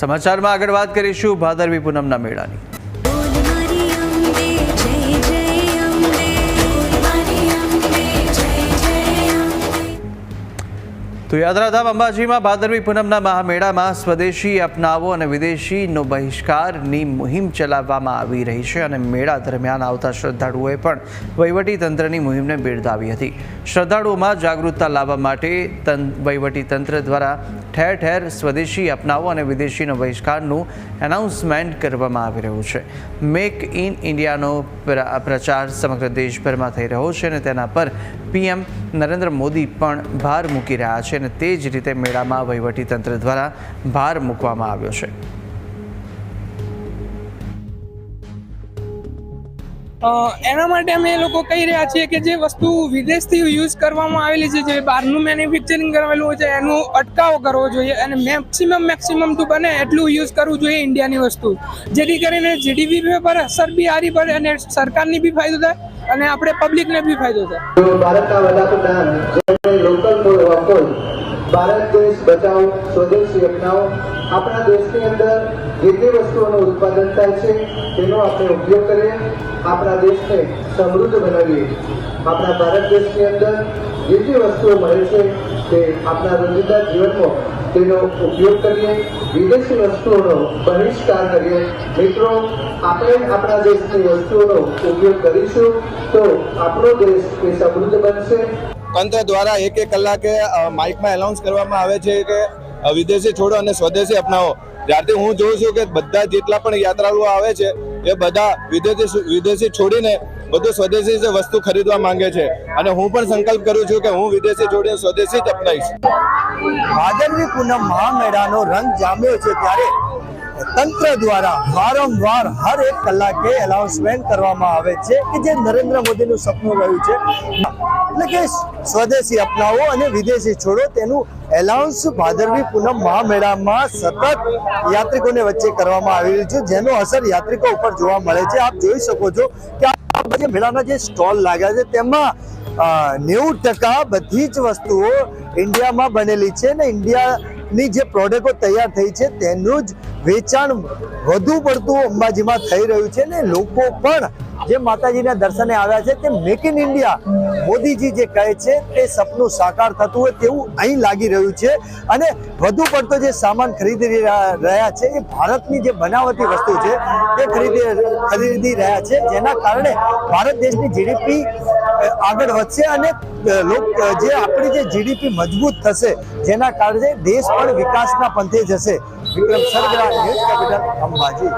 સમાચારમાં આગળ વાત કરીશું ભાદરવી પૂનમના મેળાની. તો યાત્રાધામ અંબાજીમાં ભાદરવી પૂનમના મહામેળામાં સ્વદેશી અપનાવો અને વિદેશીનો બહિષ્કારની મુહિમ ચલાવવામાં આવી રહી છે અને મેળા દરમિયાન આવતા શ્રદ્ધાળુઓએ પણ વહીવટી તંત્રની મુહિમને બિરદાવી હતી. શ્રદ્ધાળુઓમાં જાગૃતતા લાવવા માટે વહીવટીતંત્ર વહીવટી તંત્ર દ્વારા ઠેર ઠેર સ્વદેશી અપનાવો અને વિદેશીનો બહિષ્કારનું એનાઉન્સમેન્ટ કરવામાં આવી રહ્યું છે. મેક ઇન ઇન્ડિયાનો પ્ર- પ્રચાર સમગ્ર દેશભરમાં થઈ રહ્યો છે અને તેના પર પીએમ નરેન્દ્ર મોદી પણ ભાર મૂકી રહ્યા છે અને તે જ રીતે મેળામાં વહીવટી તંત્ર દ્વારા ભાર મૂકવામાં આવ્યો છે. એના માટે અમે એ લોકો કહી રહ્યા છીએ કે જે વસ્તુ વિદેશથી યુઝ કરવામાં આવેલી છે, જે બહારનું મેન્યુફેક્ચરિંગ કરેલું હોય છે, એનું અટકાવ કરવો જોઈએ અને મેક્સિમમ મેક્સિમમ ટુ બને એટલું યુઝ કરવું જોઈએ ઇન્ડિયાની વસ્તુ. જેથી કરીને જીડીપી પર અસર બી સારી પડે અને સરકારની બી ફાયદો થાય. અને આપણે પબ્લિકને બી ફાયદો છે. ભારતના વડાપ્રધાન જેમણે લોકલ વોકલ ભારત દેશ બચાવો, સ્વદેશી અપનાવો. આપણા દેશની અંદર જે જે વસ્તુઓનું ઉત્પાદન થાય છે, તેનો આપણે ઉપયોગ કરીએ, આપણા દેશને સમૃદ્ધ બનાવીએ. આપણા ભારત દેશની અંદર જે જે વસ્તુઓ મળે છે, તે આપણા રોજિંદા જીવનમાં તેનો ઉપયોગ કરીએ, વિદેશી વસ્તુઓનો બહિષ્કાર કરીએ. મિત્રો, આપણે આપણા દેશની વસ્તુઓનો ઉપયોગ કરીશું તો આપણો દેશ એ સમૃદ્ધ બનશે. તંત્ર દ્વારા એક એક કલાકે માઇકમાં એનાઉન્સ કરવામાં આવે છે કે વિદેશી છોડો અને સ્વદેશી અપનાવો. જ્યારથી હું જોઉં છું કે બધા જેટલા પણ યાત્રાળુઓ આવે છે એ બધા વિદેશી વિદેશી છોડીને બધું સ્વદેશી વસ્તુ ખરીદવા માંગે છે. અને હું પણ સંકલ્પ કરું છું કે હું વિદેશી છોડીને સ્વદેશી જ અપનાવીશ. ભાદરવી પૂનમ મહામેળાનો રંગ જામ્યો છે ત્યારે તંત્ર દ્વારા વારંવાર હર એક કલાકે એનાઉન્સમેન્ટ કરવામાં આવે છે કે જે નરેન્દ્ર મોદીનું સપનું રહ્યું છે. એટલે કે સ્વદેશી અપનાવો અને વિદેશી છોડો તેનું એલાઉન્સ ભાદરવી પૂનમ મહામેળામાં સતત યાત્રિકોને વચ્ચે કરવામાં આવી રહ્યું છે, જેનો અસર યાત્રિકો ઉપર જોવા મળે છે. આપ જોઈ શકો છો કે આ મેળાના જે સ્ટોલ લાગ્યા છે, તેમાં નેવું ટકા બધી જ વસ્તુઓ ઇન્ડિયામાં બનેલી છે ને ઇન્ડિયાની જે પ્રોડક્ટો તૈયાર થઈ છે, તેનું જ વેચાણ વધુ પડતું અંબાજીમાં થઈ રહ્યું છે ને લોકો પણ જે માતાજીના દર્શને આવ્યા છે, તે મેક ઇન ઇન્ડિયા મોદીજી જે કહે છે, તે સપનું સાકાર થતું હોય તેવું અહીં લાગી રહ્યું છે. અને વધુ પડતો જે સામાન ખરીદી રહ્યા છે, એ ભારતની જે બનાવટી વસ્તુ છે, તે ખરીદી ખરીદી રહ્યા છે. જેના કારણે ભારત દેશની જીડીપી આગળ વધશે અને જે આપણી જે જીડીપી મજબૂત થશે, જેના કારણે દેશ પણ વિકાસના પંથે જશે. Vikram Sargara, news capital Ambaji.